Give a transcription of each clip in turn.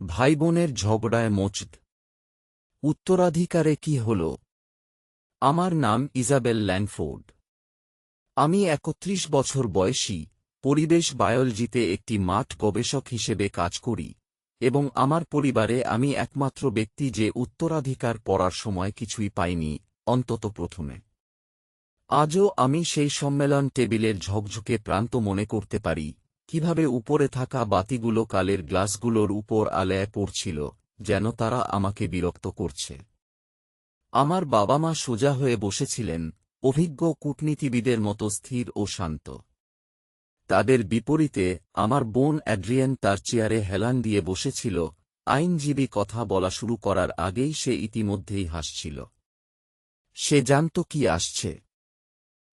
ভাইবোনের ঝগড়ায় মোচদ। উত্তরাধিকারে কি হল? আমার নাম ইজাবেল ল্যান্ডফোর্ড আমি একত্রিশ বছর বয়সী, পরিবেশ বায়োলজিতে একটি মাঠ গবেষক হিসেবে কাজ করি, এবং আমার পরিবারে আমি একমাত্র ব্যক্তি যে উত্তরাধিকার পড়ার সময় কিছুই পাইনি, অন্তত প্রথমে। আজও আমি সেই সম্মেলন টেবিলের ঝকঝকে প্রান্ত মনে করতে পারি কীভাবে উপরে থাকা বাতিগুলো কালের গ্লাসগুলোর উপর আলেয় পড়ছিল, যেন তারা আমাকে বিরক্ত করছে। আমার বাবা মা সোজা হয়ে বসেছিলেন, অভিজ্ঞ কূটনীতিবিদের মতো স্থির ও শান্ত। তাদের বিপরীতে, আমার বোন অ্যাড্রিয়েন তার চেয়ারে হেলান দিয়ে বসেছিল, আইনজীবী কথা বলা শুরু করার আগেই সে ইতিমধ্যেই হাসছিল। সে জানত কি আসছে।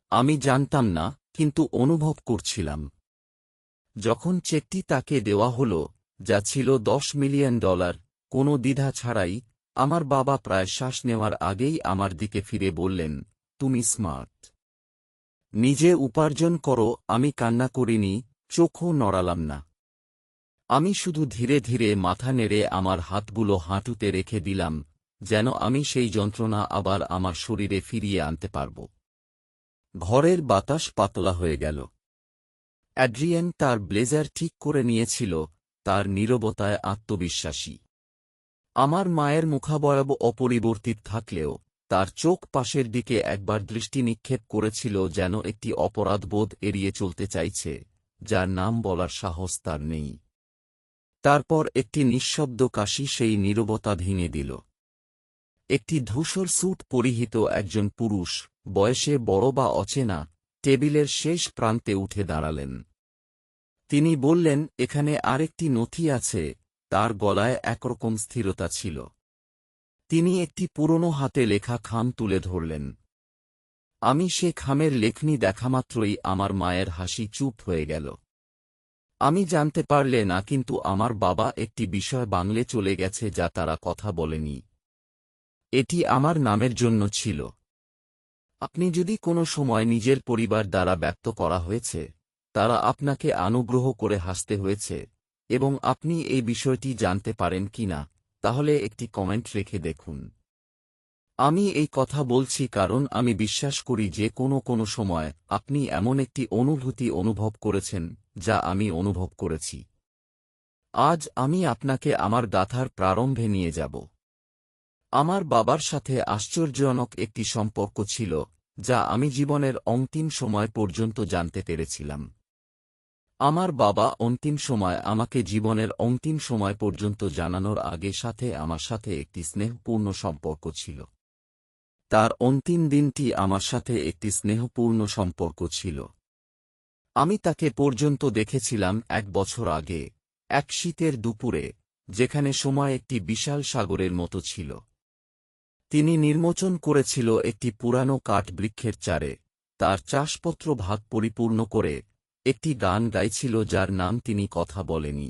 আমি জানতাম না, কিন্তু অনুভব করছিলাম। যখন চেকটি তাকে দেওয়া হল, যা ছিল দশ মিলিয়ন ডলার, কোনো দ্বিধা ছাড়াই, আমার বাবা প্রায় শ্বাস নেওয়ার আগেই আমার দিকে ফিরে বললেন, তুমি স্মার্ট। নিজে উপার্জন করো, আমি কান্না করিনি, চোখও নড়ালাম না। আমি শুধু ধীরে ধীরে মাথা নেড়ে আমার হাতগুলো হাঁটুতে রেখে দিলাম, যেন আমি সেই যন্ত্রণা আবার আমার শরীরে ফিরিয়ে আনতে পারব। ঘরের বাতাস পাতলা হয়ে গেল। অ্যাড্রিয়েন তার ব্লেজার ঠিক করে নিয়েছিল, তার নীরবতায় আত্মবিশ্বাসী। আমার মায়ের মুখাবয়ব অপরিবর্তিত থাকলেও, তার চোখ পাশের দিকে একবার দৃষ্টি নিক্ষেপ করেছিল যেন একটি অপরাধবোধ এড়িয়ে চলতে চাইছে, যার নাম বলার সাহস তার নেই। তারপর একটি নিঃশব্দ কাশি সেই নীরবতা ভেঙে দিল। একটি ধূসর স্যুট পরিহিত একজন পুরুষ, বয়সে বড় বা অচেনা, টেবিলের শেষ প্রান্তে উঠে দাঁড়ালেন। তিনি বললেন, এখানে আরেকটি নথি আছে, তার গলায় একরকম স্থিরতা ছিল। তিনি একটি পুরনো হাতে লেখা খাম তুলে ধরলেন। আমি সে খামের লেখনি দেখামাত্রই আমার মায়ের হাসি চুপ হয়ে গেল। আমি জানতে পারলে না, কিন্তু আমার বাবা একটি বিষয় বাংলে চলে গেছে যা তারা কথা বলেনি। এটি আমার নামের জন্য ছিল। আপনি যদি কোনো সময় নিজের পরিবার দ্বারা ব্যক্ত করা হয়েছে তারা আপনাকে অনুগ্রহ করে হাসতে হয়েছে, এবং আপনি এই বিষয়টি জানতে পারেন কিনা তাহলে একটি কমেন্ট রেখে দেখুন। আমি এই কথা বলছি কারণ আমি বিশ্বাস করি যে কোনো কোনো সময় আপনি এমন একটি অনুভূতি অনুভব করেছেন, যা আমি অনুভব করেছি। আজ আমি আপনাকে আমার গাথার প্রারম্ভে নিয়ে যাব। আমার বাবার সাথে আশ্চর্যজনক একটি সম্পর্ক ছিল, যা আমি জীবনের অন্তিম সময় পর্যন্ত জানতে পেরেছিলাম। আমার বাবা অন্তিম সময় আমাকে জীবনের অন্তিম সময় পর্যন্ত জানানোর আগে সাথে আমার সাথে একটি স্নেহপূর্ণ সম্পর্ক ছিল। তার অন্তিম দিনটি আমার সাথে একটি স্নেহপূর্ণ সম্পর্ক ছিল। আমি তাকে পর্যন্ত দেখেছিলাম এক বছর আগে, এক শীতের দুপুরে, যেখানে সময় একটি বিশাল সাগরের মতো ছিল। তিনি নির্মোচন করেছিল একটি পুরানো কাঠ বৃক্ষের চারে, তার চাষপত্র ভাগ পরিপূর্ণ করে একটি গান গাইছিল যার নাম তিনি কথা বলেনি।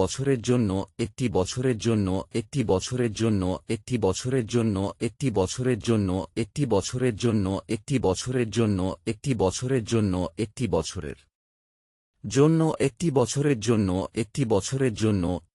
বছরের জন্য একটি বছরের জন্য একটি বছরের জন্য একটি বছরের জন্য একটি বছরের জন্য একটি বছরের জন্য একটি বছরের জন্য একটি বছরের জন্য একটি বছরের জন্য একটি বছরের জন্য একটি বছরের জন্য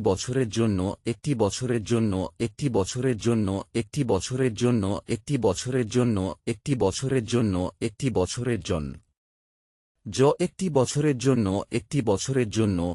বছরের জন্য, একটি বছরের জন্য, একটি বছরের জন্য, একটি বছরের জন্য, একটি বছরের জন্য, একটি বছরের জন্য, একটি বছরের জন্য জ একটি বছরের জন্য, একটি বছরের জন্য।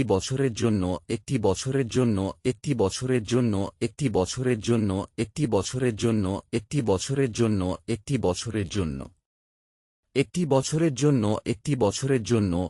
বছরের জন্য, একটি বছরের জন্য, একটি বছরের জন্য, একটি বছরের জন্য, একটি বছরের জন্য, একটি বছরের জন্য, একটি বছরের জন্য। একটি বছরের জন্য, একটি বছরের জন্য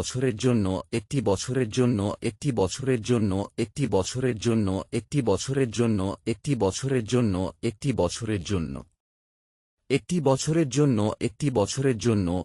বছরের জন্য, একটি বছরের জন্য, একটি বছরের জন্য, একটি বছরের জন্য, একটি বছরের জন্য, একটি বছরের জন্য, একটি বছরের জন্য। একটি বছরের জন্য, একটি বছরের জন্য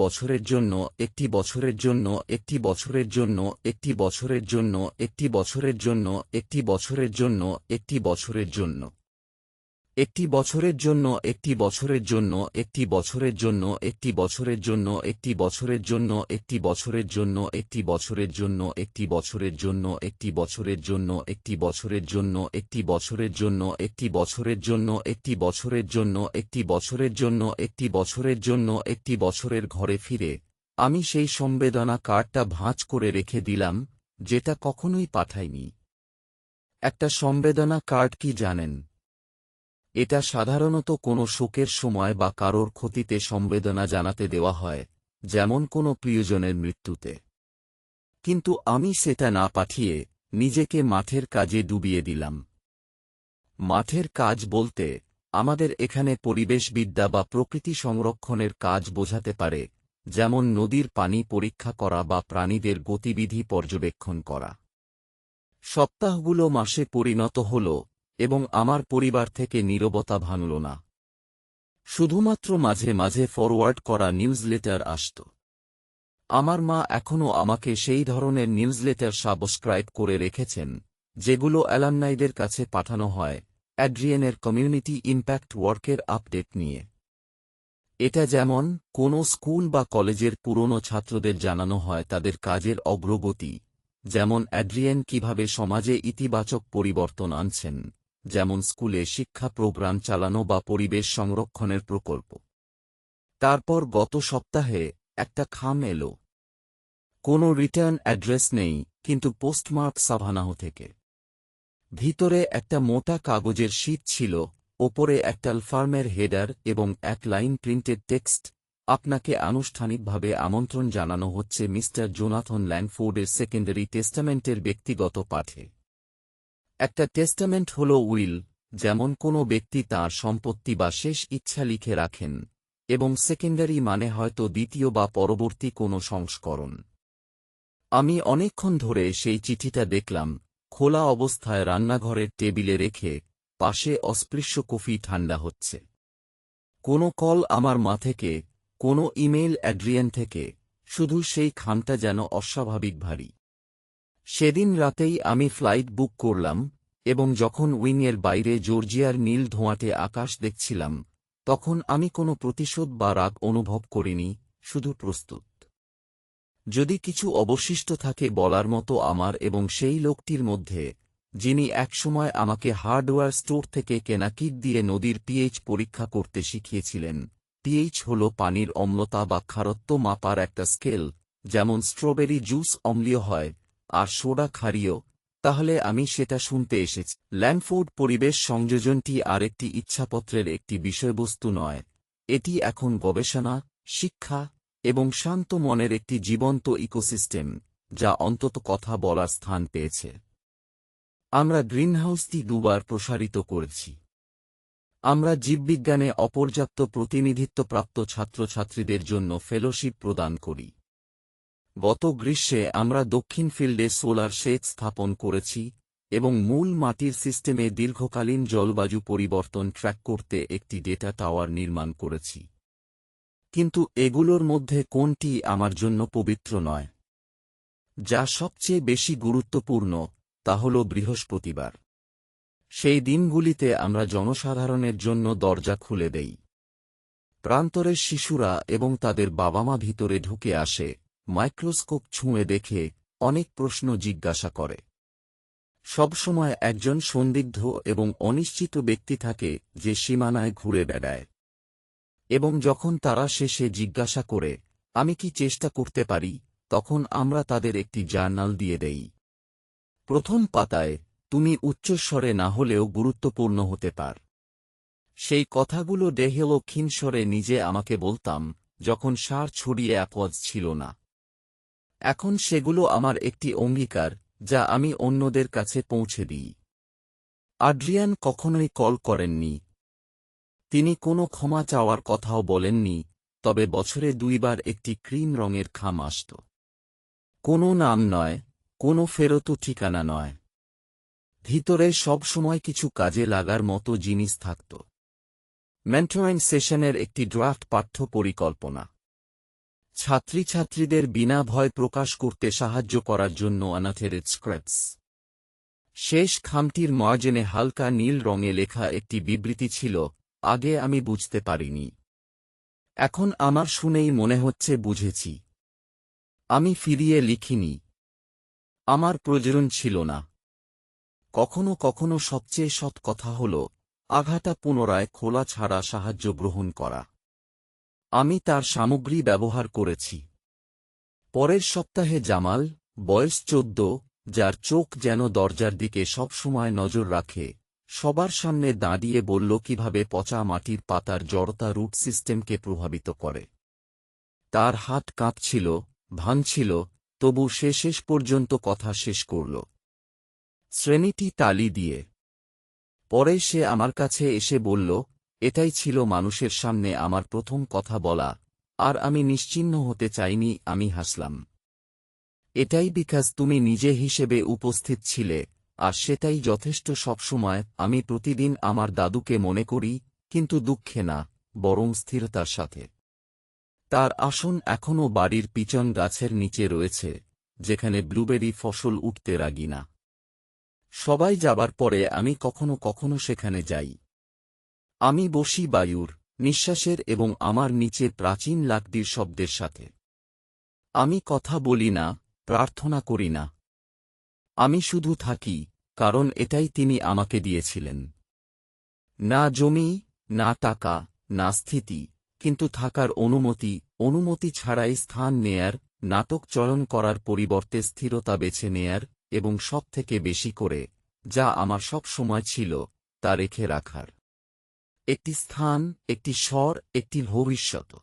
বছরের জন্য, একটি বছরের জন্য, একটি বছরের জন্য, একটি বছরের জন্য, একটি বছরের জন্য, একটি বছরের জন্য, একটি বছরের জন্য। একটি বছরের জন্য একটি বছরের জন্য একটি বছরের জন্য একটি বছরের জন্য একটি বছরের জন্য একটি বছরের জন্য একটি বছরের জন্য একটি বছরের জন্য একটি বছরের জন্য একটি বছরের জন্য একটি বছরের জন্য একটি বছরের জন্য একটি বছরের জন্য একটি বছরের জন্য একটি বছরের জন্য একটি বছরের ঘরে ফিরে আমি সেই সম্বেদনা কার্ডটা ভাঁজ করে রেখে দিলাম যেটা কখনোই পাঠাইনি একটা সম্বেদনা কার্ড কি জানেন এটা সাধারণত কোনো শোকের সময় বা কারোর ক্ষতিতে সম্বেদনা জানাতে দেওয়া হয়, যেমন কোনো প্রিয়জনের মৃত্যুতে। কিন্তু আমি সেটা না পাঠিয়ে নিজেকে মাঠের কাজে ডুবিয়ে দিলাম। মাঠের কাজ বলতে আমাদের এখানে পরিবেশবিদ্যা বা প্রকৃতি সংরক্ষণের কাজ বোঝাতে পারে, যেমন নদীর পানি পরীক্ষা করা বা প্রাণীদের গতিবিধি পর্যবেক্ষণ করা। সপ্তাহগুলো মাসে পরিণত হল এবং আমার পরিবার থেকে নীরবতা ভাঙল না। শুধুমাত্র মাঝে মাঝে ফরওয়ার্ড করা নিউজলেটার আসত। আমার মা এখনও আমাকে সেই ধরনের নিউজলেটার সাবস্ক্রাইব করে রেখেছেন, যেগুলো অ্যালামনাইদের কাছে পাঠানো হয়, অ্যাড্রিয়েনের কমিউনিটি ইম্প্যাক্ট ওয়ার্কের আপডেট নিয়ে। এটা যেমন কোনো স্কুল বা কলেজের পুরনো ছাত্রদের জানানো হয় তাদের কাজের অগ্রগতি, যেমন অ্যাড্রিয়েন কীভাবে সমাজে ইতিবাচক পরিবর্তন আনছেন। যেমন স্কুলে শিক্ষা প্রোগ্রাম চালানো বা পরিবেশ সংরক্ষণের প্রকল্প। তারপর গত সপ্তাহে একটা খাম এলো। কোনো রিটার্ন অ্যাড্রেস নেই, কিন্তু পোস্টমার্ক সাভানাহ থেকে। ভিতরে একটা মোটা কাগজের শীত ছিল, ওপরে একটা ফার্মের হেডার এবং এক লাইন প্রিন্টেড টেক্সট। আপনাকে আনুষ্ঠানিকভাবে আমন্ত্রণ জানানো হচ্ছে মিস্টার জোনাথন ল্যান্ডফোর্ডের সেকেন্ডারি টেস্টামেন্টের ব্যক্তিগত পাঠে। একটা টেস্টামেন্ট হল উইল, যেমন কোনো ব্যক্তি তার সম্পত্তি বা শেষ ইচ্ছা লিখে রাখেন, এবং সেকেন্ডারি মানে হয়তো দ্বিতীয় বা পরবর্তী কোনো সংস্করণ। আমি অনেকক্ষণ ধরে সেই চিঠিটা দেখলাম, খোলা অবস্থায় রান্নাঘরের টেবিলে রেখে পাশে অস্পৃশ্য কফি ঠান্ডা হচ্ছে। কোনো কল আমার মা থেকে, কোনো ইমেইল অ্যাড্রিয়ান থেকে, শুধু সেই খামটা যেন অস্বাভাবিক ভারী। সেদিন রাতেই আমি ফ্লাইট বুক করলাম, এবং যখন উইংয়ের বাইরে জর্জিয়ার নীল ধোঁয়াটে আকাশ দেখছিলাম, তখন আমি কোনো প্রতিশোধ বা রাগ অনুভব করিনি, শুধু প্রস্তুত। যদি কিছু অবশিষ্ট থাকে বলার মতো আমার এবং সেই লোকটির মধ্যে, যিনি একসময় আমাকে হার্ডওয়্যার স্টোর থেকে কেনা কিট দিয়ে নদীর পিএইচ পরীক্ষা করতে শিখিয়েছিলেন, পিএইচ হল পানির অম্লতা বা খারত্ব মাপার একটা স্কেল, যেমন স্ট্রবেরি জুস অম্লীয় হয় আর সোডা খারিও। তাহলে আমি সেটা শুনতে এসেছি। ল্যান্ডফোর্ড পরিবেশ সংযোজনটি আরেকটি ইচ্ছাপত্রের একটি বিষয়বস্তু নয়। এটি এখন গবেষণা, শিক্ষা এবং শান্ত মনের একটি জীবন্ত ইকোসিস্টেম, যা অন্তত কথা বলার স্থান পেয়েছে। আমরা গ্রিনহাউসটি দুবার প্রসারিত করেছি। আমরা জীববিজ্ঞানে অপর্যাপ্ত প্রতিনিধিত্বপ্রাপ্ত ছাত্রছাত্রীদের জন্য ফেলোশিপ প্রদান করি। গত গ্রীষ্মে আমরা দক্ষিণ ফিল্ডে সোলার শেড স্থাপন করেছি এবং মূল মাটির সিস্টেমে দীর্ঘকালীন জলবায়ু পরিবর্তন ট্র্যাক করতে একটি ডেটা টাওয়ার নির্মাণ করেছি। কিন্তু এগুলোর মধ্যে কোনটি আমার জন্য পবিত্র নয়? যা সবচেয়ে বেশি গুরুত্বপূর্ণ তা হল বৃহস্পতিবার। সেই দিনগুলিতে আমরা জনসাধারণের জন্য দরজা খুলে দেই। প্রান্তরের শিশুরা এবং তাদের বাবা মা ভিতরে ঢুকে আসে মাইক্রোস্কোপ ছুঁয়ে দেখে অনেক প্রশ্ন জিজ্ঞাসা করে। সবসময় একজন সন্দিগ্ধ এবং অনিশ্চিত ব্যক্তি থাকে যে সীমানায় ঘুরে বেড়ায়। এবং যখন তারা শেষে জিজ্ঞাসা করে, আমি কি চেষ্টা করতে পারি? তখন আমরা তাদের একটি জার্নাল দিয়ে দেই। প্রথম পাতায়, তুমি উচ্চস্বরে না হলেও গুরুত্বপূর্ণ হতে পার। সেই কথাগুলো ডেহেল ক্ষীণস্বরে নিজে আমাকে বলতাম, যখন সার ছড়িয়ে অ্যাপজ ছিল না। এখন সেগুলো আমার একটি অঙ্গীকার, যা আমি অন্যদের কাছে পৌঁছে দিই। আড্রিয়ান কখনোই কল করেননি। তিনি কোনো ক্ষমা চাওয়ার কথাও বলেননি, তবে বছরে দুইবার একটি ক্রিম রঙের খাম আসত। কোনো নাম নয়, কোনো ফেরত ঠিকানা নয়। ভিতরে সবসময় কিছু কাজে লাগার মতো জিনিস থাকত। মেন্টোরাইন সেশনের একটি ড্রাফট পাঠ্য পরিকল্পনা। ছাত্রীছাত্রীদের বিনা ভয় প্রকাশ করতে সাহায্য করার জন্য অনাথের স্ক্র্যাপস। শেষ খামটির ময়জেনে হালকা নীল রঙে লেখা একটি বিবৃতি ছিল, আগে আমি বুঝতে পারিনি। এখন আমার শুনেই মনে হচ্ছে বুঝেছি। আমি ফিরিয়ে লিখিনি। আমার প্রয়োজন ছিল না। কখনো কখনো সবচেয়ে সৎ কথা হল, আঘাটা পুনরায় খোলা ছাড়া সাহায্য গ্রহণ করা। আমি তার সামগ্রী ব্যবহার করেছি। পরের সপ্তাহে জামাল, বয়স চোদ্দ, যার চোখ যেন দরজার দিকে সবসময় নজর রাখে, সবার সামনে দাঁড়িয়ে বলল কীভাবে পচা মাটির পাতার জড়তা রুট সিস্টেমকে প্রভাবিত করে। তার হাত কাঁপছিল ভাঙছিল তবু সে শেষ পর্যন্ত কথা শেষ করল। শ্রেণীটি তালি দিয়ে। পরে সে আমার কাছে এসে বলল এটাই ছিল মানুষের সামনে আমার প্রথম কথা বলা, আর আমি নিশ্চিহ্ন হতে চাইনি, আমি হাসলাম। এটাই বিকাশ তুমি নিজে হিসেবে উপস্থিত ছিলে, আর সেটাই যথেষ্ট সবসময়, আমি প্রতিদিন আমার দাদুকে মনে করি, কিন্তু দুঃখে না, বরং স্থিরতার সাথে। তার আসন এখনও বাড়ির পিছন গাছের নিচে রয়েছে, যেখানে ব্লুবেরি ফসল উঠতে রাগি না। সবাই যাবার পরে আমি কখনো কখনো সেখানে যাই। আমি বসি বায়ুর, নিঃশ্বাসের এবং আমার নিচে প্রাচীন লাকডির শব্দের সাথে। আমি কথা বলি না, প্রার্থনা করি না। আমি শুধু থাকি, কারণ এটাই তিনি আমাকে দিয়েছিলেন। না জমি, না টাকা, না স্থিতি, কিন্তু থাকার অনুমতি অনুমতি ছাড়াই স্থান নেয়ার, নাটক চয়ন করার পরিবর্তে স্থিরতা বেছে নেয়ার এবং সবথেকে বেশি করে, যা আমার সব সময় ছিল, তা রেখে রাখার। একটি স্থান একটি স্বর একটি ভবিষ্যৎ।